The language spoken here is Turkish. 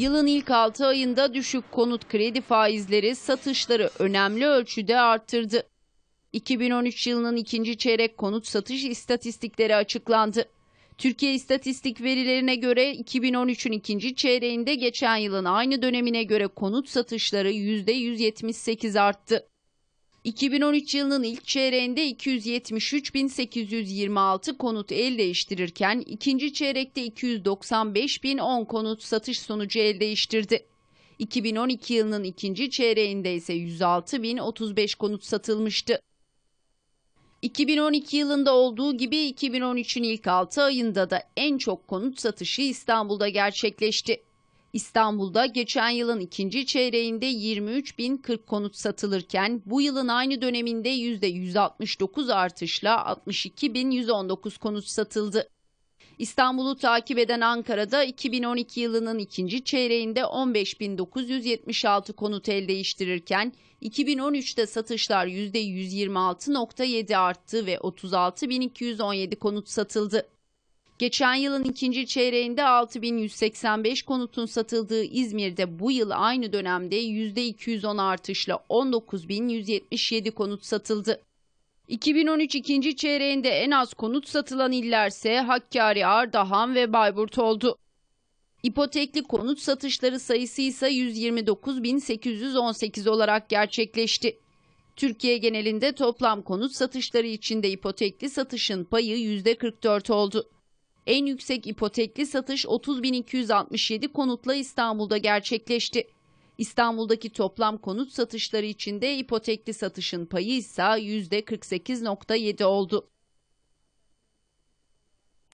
Yılın ilk 6 ayında düşük konut kredi faizleri satışları önemli ölçüde arttırdı. 2013 yılının ikinci çeyrek konut satış istatistikleri açıklandı. Türkiye İstatistik verilerine göre 2013'ün ikinci çeyreğinde geçen yılın aynı dönemine göre konut satışları %178 arttı. 2013 yılının ilk çeyreğinde 273.826 konut el değiştirirken ikinci çeyrekte 295.010 konut satış sonucu el değiştirdi. 2012 yılının ikinci çeyreğinde ise 106.035 konut satılmıştı. 2012 yılında olduğu gibi 2013'ün ilk 6 ayında da en çok konut satışı İstanbul'da gerçekleşti. İstanbul'da geçen yılın ikinci çeyreğinde 23.040 konut satılırken bu yılın aynı döneminde %169 artışla 62.119 konut satıldı. İstanbul'u takip eden Ankara'da 2012 yılının ikinci çeyreğinde 15.976 konut el değiştirirken 2013'te satışlar %126.7 arttı ve 36.217 konut satıldı. Geçen yılın ikinci çeyreğinde 6185 konutun satıldığı İzmir'de bu yıl aynı dönemde %210 artışla 19177 konut satıldı. 2013 ikinci çeyreğinde en az konut satılan illerse Hakkari, Ardahan ve Bayburt oldu. İpotekli konut satışları sayısı ise 129.818 olarak gerçekleşti. Türkiye genelinde toplam konut satışları içinde ipotekli satışın payı %44 oldu. En yüksek ipotekli satış 30.267 konutla İstanbul'da gerçekleşti. İstanbul'daki toplam konut satışları içinde ipotekli satışın payı ise %48.7 oldu.